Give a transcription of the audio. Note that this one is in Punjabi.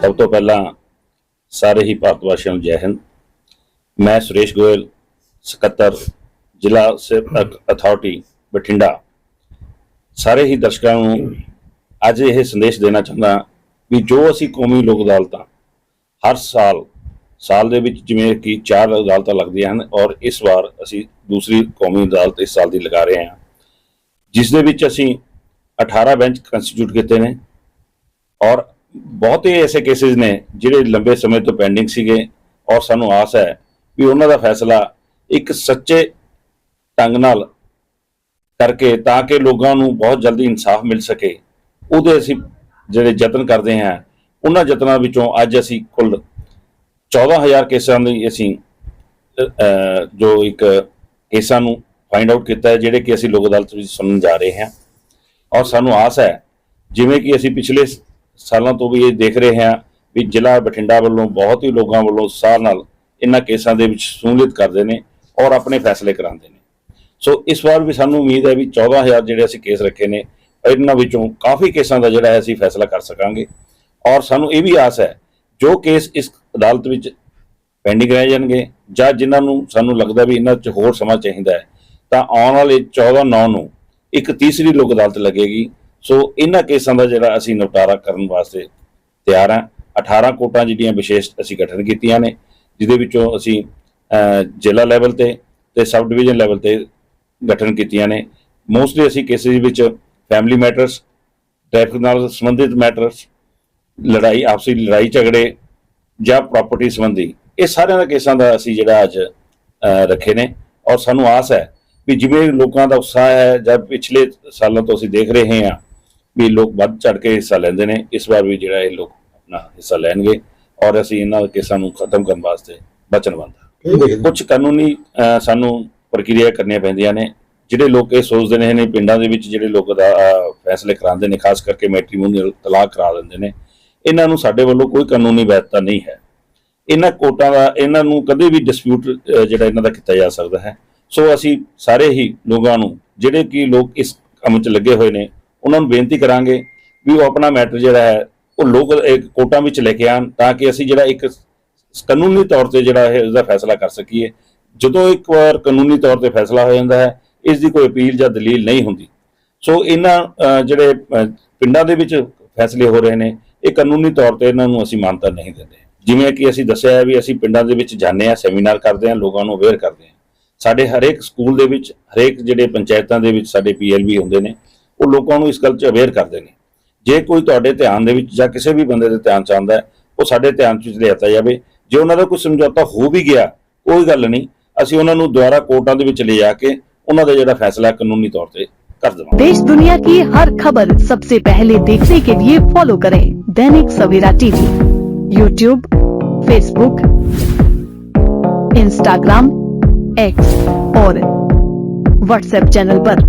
ਸਭ ਤੋਂ ਪਹਿਲਾਂ ਸਾਰੇ ਹੀ ਭਾਰਤ ਵਾਸੀਆਂ ਨੂੰ ਜੈ ਹਿੰਦ। ਮੈਂ ਸੁਰੇਸ਼ ਗੋਇਲ, ਸਕੱਤਰ, ਜ਼ਿਲ੍ਹਾ ਸਿਹਤ ਅਥਾਰਟੀ, ਬਠਿੰਡਾ। ਸਾਰੇ ਹੀ ਦਰਸ਼ਕਾਂ ਨੂੰ ਅੱਜ ਇਹ ਸੰਦੇਸ਼ ਦੇਣਾ ਚਾਹੁੰਦਾ ਵੀ ਜੋ ਅਸੀਂ ਕੌਮੀ ਲੋਕ ਅਦਾਲਤਾਂ ਹਰ ਸਾਲ ਸਾਲ ਦੇ ਵਿੱਚ ਜਿਵੇਂ ਕਿ ਚਾਰ ਅਦਾਲਤਾਂ ਲੱਗਦੀਆਂ ਹਨ ਔਰ ਇਸ ਵਾਰ ਅਸੀਂ ਦੂਸਰੀ ਕੌਮੀ ਅਦਾਲਤ ਇਸ ਸਾਲ ਦੀ ਲਗਾ ਰਹੇ ਹਾਂ। ਜਿਸ ਦੇ ਵਿੱਚ ਅਸੀਂ 18 ਬੈਂਚ ਕੰਸਟੀਟਿਊਟ ਕੀਤੇ ਨੇ ਔਰ ਬਹੁਤੇ ਐਸੇ ਕੇਸਿਸ ਨੇ ਜਿਹੜੇ ਲੰਬੇ ਸਮੇਂ ਤੋਂ ਪੈਂਡਿੰਗ ਸੀਗੇ ਔਰ ਸਾਨੂੰ ਆਸ ਹੈ ਵੀ ਉਹਨਾਂ ਦਾ ਫੈਸਲਾ ਇੱਕ ਸੱਚੇ ਢੰਗ ਨਾਲ ਕਰਕੇ ਤਾਂ ਕਿ ਲੋਕਾਂ ਨੂੰ ਬਹੁਤ ਜਲਦੀ ਇਨਸਾਫ ਮਿਲ ਸਕੇ। ਉਹਦੇ ਅਸੀਂ ਜਿਹੜੇ ਯਤਨ ਕਰਦੇ ਹਾਂ, ਉਹਨਾਂ ਯਤਨਾਂ ਵਿੱਚੋਂ ਅੱਜ ਅਸੀਂ ਕੁੱਲ 14000 ਕੇਸਾਂ ਦੀ ਅਸੀਂ ਜੋ ਇੱਕ ਕੇਸਾਂ ਨੂੰ ਫਾਈਂਡ ਆਊਟ ਕੀਤਾ ਹੈ, ਜਿਹੜੇ ਕਿ ਅਸੀਂ ਲੋਕ ਅਦਾਲਤ ਵਿੱਚ ਸੁਣਨ ਜਾ ਰਹੇ ਹਾਂ। ਔਰ ਸਾਨੂੰ ਆਸ ਹੈ, ਜਿਵੇਂ ਕਿ ਅਸੀਂ ਪਿਛਲੇ ਸਾਲਾਂ ਤੋਂ ਵੀ ਇਹ ਦੇਖ ਰਹੇ ਹਾਂ ਵੀ ਜ਼ਿਲ੍ਹਾ ਬਠਿੰਡਾ ਵੱਲੋਂ ਬਹੁਤ ਹੀ ਲੋਕਾਂ ਵੱਲੋਂ ਸਾਹ ਨਾਲ ਇਹਨਾਂ ਕੇਸਾਂ ਦੇ ਵਿੱਚ ਸ਼ਮੂਲੀਅਤ ਕਰਦੇ ਨੇ ਔਰ ਆਪਣੇ ਫੈਸਲੇ ਕਰਾਉਂਦੇ ਨੇ। ਸੋ ਇਸ ਵਾਰ ਵੀ ਸਾਨੂੰ ਉਮੀਦ ਹੈ ਵੀ 14000 ਜਿਹੜੇ ਅਸੀਂ ਕੇਸ ਰੱਖੇ ਨੇ, ਇਹਨਾਂ ਵਿੱਚੋਂ ਕਾਫੀ ਕੇਸਾਂ ਦਾ ਜਿਹੜਾ ਹੈ ਅਸੀਂ ਫੈਸਲਾ ਕਰ ਸਕਾਂਗੇ। ਔਰ ਸਾਨੂੰ ਇਹ ਵੀ ਆਸ ਹੈ, ਜੋ ਕੇਸ ਇਸ ਅਦਾਲਤ ਵਿੱਚ ਪੈਂਡਿੰਗ ਰਹਿ ਜਾਣਗੇ ਜਾਂ ਜਿਨ੍ਹਾਂ ਨੂੰ ਸਾਨੂੰ ਲੱਗਦਾ ਵੀ ਇਹਨਾਂ 'ਚ ਹੋਰ ਸਮਾਂ ਚਾਹੀਦਾ ਹੈ, ਤਾਂ ਆਉਣ ਵਾਲੇ 14 9 ਨੂੰ ਇੱਕ ਤੀਸਰੀ ਲੋਕ ਅਦਾਲਤ ਲੱਗੇਗੀ। ਸੋ ਇਹਨਾਂ ਕੇਸਾਂ ਦਾ ਜਿਹੜਾ ਅਸੀਂ ਨਿਪਟਾਰਾ ਕਰਨ ਵਾਸਤੇ ਤਿਆਰ ਹਾਂ। 18 ਕੋਰਟਾਂ ਜਿਹੜੀਆਂ ਵਿਸ਼ੇਸ਼ ਅਸੀਂ ਗਠਨ ਕੀਤੀਆਂ ਨੇ, ਜਿਹਦੇ ਵਿੱਚੋਂ ਅਸੀਂ ਜ਼ਿਲ੍ਹਾ ਲੈਵਲ ਤੇ ਤੇ ਸਬ ਡਿਵੀਜ਼ਨ ਲੈਵਲ ਤੇ ਗਠਨ ਕੀਤੀਆਂ ਨੇ। ਮੋਸਟਲੀ ਅਸੀਂ ਕੇਸਿਸ ਵਿੱਚ ਫੈਮਿਲੀ ਮੈਟਰਸ ਟ੍ਰੈਫਿਕ ਨਾਲ ਸੰਬੰਧਿਤ ਮੈਟਰਸ ਲੜਾਈ, ਆਪਸੀ ਲੜਾਈ ਝਗੜੇ ਜਾਂ ਪ੍ਰਾਪਰਟੀ ਸੰਬੰਧੀ, ਇਹ ਸਾਰਿਆਂ ਦਾ ਕੇਸਾਂ ਦਾ ਅਸੀਂ ਜਿਹੜਾ ਅੱਜ ਰੱਖੇ ਨੇ। ਔਰ ਸਾਨੂੰ ਆਸ ਹੈ ਵੀ ਜਿਵੇਂ ਲੋਕਾਂ ਦਾ ਉਤਸ਼ਾਹ ਹੈ ਜਾਂ ਪਿਛਲੇ ਸਾਲਾਂ ਤੋਂ ਅਸੀਂ ਦੇਖ ਰਹੇ ਹਾਂ ਵੀ ਲੋਕ ਵੱਧ ਚੜ ਕੇ ਹਿੱਸਾ ਲੈਂਦੇ ਨੇ ਇਸ ਵਾਰ ਵੀ ਜਿਹੜਾ ਇਹ ਲੋਕ ਆਪਣਾ ਹਿੱਸਾ ਲੈਣਗੇ ਔਰ ਅਸੀਂ ਇਹਨਾਂ ਕੇਸਾਂ ਨੂੰ ਖਤਮ ਕਰਨ ਵਾਸਤੇ ਵਚਨਬੱਧ ਹਾਂ ਕੁਝ ਕਾਨੂੰਨੀ ਸਾਨੂੰ ਪ੍ਰਕਿਰਿਆ ਕਰਨੀਆਂ ਪੈਂਦੀਆਂ ਨੇ ਜਿਹੜੇ ਲੋਕ ਇਹ ਸੋਚਦੇ ਨੇ ਨੇ ਪਿੰਡਾਂ ਦੇ ਵਿੱਚ ਜਿਹੜੇ ਲੋਕ ਦਾ ਫੈਸਲੇ ਕਰਾਉਂਦੇ ਨੇ ਖਾਸ ਕਰਕੇ ਮੈਟ੍ਰੀਮੋਨੀਅਲ ਤਲਾਕ ਕਰਾ ਦਿੰਦੇ ਨੇ ਇਹਨਾਂ ਨੂੰ ਸਾਡੇ ਵੱਲੋਂ ਕੋਈ ਕਾਨੂੰਨੀ ਵੈਧਤਾ ਨਹੀਂ ਹੈ। ਇਹਨਾਂ ਕੋਰਟਾਂ ਦਾ ਇਹਨਾਂ ਨੂੰ ਕਦੇ ਵੀ ਡਿਸਪਿਊਟ ਜਿਹੜਾ ਇਹਨਾਂ ਦਾ ਕੀਤਾ ਜਾ ਸਕਦਾ ਹੈ। ਸੋ ਅਸੀਂ ਸਾਰੇ ਹੀ ਲੋਕਾਂ ਨੂੰ ਜਿਹੜੇ ਕਿ ਲੋਕ ਇਸ ਕੰਮ 'ਚ ਲੱਗੇ ਹੋਏ ਨੇ ਉਹਨਾਂ ਨੂੰ ਬੇਨਤੀ ਕਰਾਂਗੇ ਵੀ ਉਹ ਆਪਣਾ ਮੈਟਰ ਜਿਹੜਾ ਹੈ, ਉਹ ਲੋਕ ਇੱਕ ਕੋਰਟਾਂ ਵਿੱਚ ਲੈ ਕੇ ਆਉਣ ਤਾਂ ਕਿ ਅਸੀਂ ਜਿਹੜਾ ਇੱਕ ਕਾਨੂੰਨੀ ਤੌਰ ਤੇ ਜਿਹੜਾ ਹੈ ਇਸਦਾ ਫੈਸਲਾ ਕਰ ਸਕੀਏ। ਜਦੋਂ ਇੱਕ ਵਾਰ ਕਾਨੂੰਨੀ ਤੌਰ ਤੇ ਫੈਸਲਾ ਹੋ ਜਾਂਦਾ ਹੈ, ਇਸ ਦੀ ਕੋਈ ਅਪੀਲ ਜਾਂ ਦਲੀਲ ਨਹੀਂ ਹੁੰਦੀ। ਸੋ ਇਹਨਾਂ ਜਿਹੜੇ ਪਿੰਡਾਂ ਦੇ ਵਿੱਚ ਫੈਸਲੇ ਹੋ ਰਹੇ ਨੇ, ਇਹ ਕਾਨੂੰਨੀ ਤੌਰ ਤੇ ਇਹਨਾਂ ਨੂੰ ਅਸੀਂ ਮਾਨਤਾ ਨਹੀਂ ਦਿੰਦੇ। ਜਿਵੇਂ ਕਿ ਅਸੀਂ ਦੱਸਿਆ ਹੈ ਵੀ ਅਸੀਂ ਪਿੰਡਾਂ ਦੇ ਵਿੱਚ ਜਾਂਦੇ ਹਾਂ, ਸੈਮੀਨਾਰ ਕਰਦੇ ਹਾਂ, ਲੋਕਾਂ ਨੂੰ ਅਵੇਅਰ ਕਰਦੇ ਹਾਂ। ਸਾਡੇ ਹਰੇਕ ਸਕੂਲ ਦੇ ਵਿੱਚ, ਹਰੇਕ ਜਿਹੜੇ ਪੰਚਾਇਤਾਂ ਦੇ ਵਿੱਚ ਸਾਡੇ ਪੀਐਲਬੀ ਹੁੰਦੇ ਨੇ ਉਹ ਲੋਕਾਂ ਨੂੰ ਇਸ ਗੱਲ 'ਚ ਅਵੇਅਰ ਕਰਦੇ ਨੇ ਜੇ ਕੋਈ ਤੁਹਾਡੇ ਧਿਆਨ ਦੇ ਵਿੱਚ ਜਾਂ ਕਿਸੇ ਵੀ ਬੰਦੇ ਦੇ ਧਿਆਨ 'ਚ ਆਉਂਦਾ ਹੈ ਉਹ ਸਾਡੇ ਧਿਆਨ 'ਚ ਲਿਆਤਾ ਜਾਵੇ ਜੇ ਉਹਨਾਂ ਦਾ ਕੋਈ ਸਮਝੌਤਾ ਹੋ ਵੀ ਗਿਆ ਕੋਈ ਗੱਲ ਨਹੀਂ ਅਸੀਂ ਉਹਨਾਂ ਨੂੰ ਦੁਬਾਰਾ ਕੋਰਟਾਂ ਦੇ ਵਿੱਚ ਲੈ ਜਾ ਕੇ ਉਹਨਾਂ ਦਾ ਜਿਹੜਾ ਫੈਸਲਾ ਕਾਨੂੰਨੀ ਤੌਰ ਤੇ ਕਰ ਦੇਵਾਂਗੇ देश दुनिया की हर खबर सबसे पहले देखने के लिए फॉलो करें Dainik Savera TV YouTube Facebook Instagram X और व्हाट्सएप चैनल पर।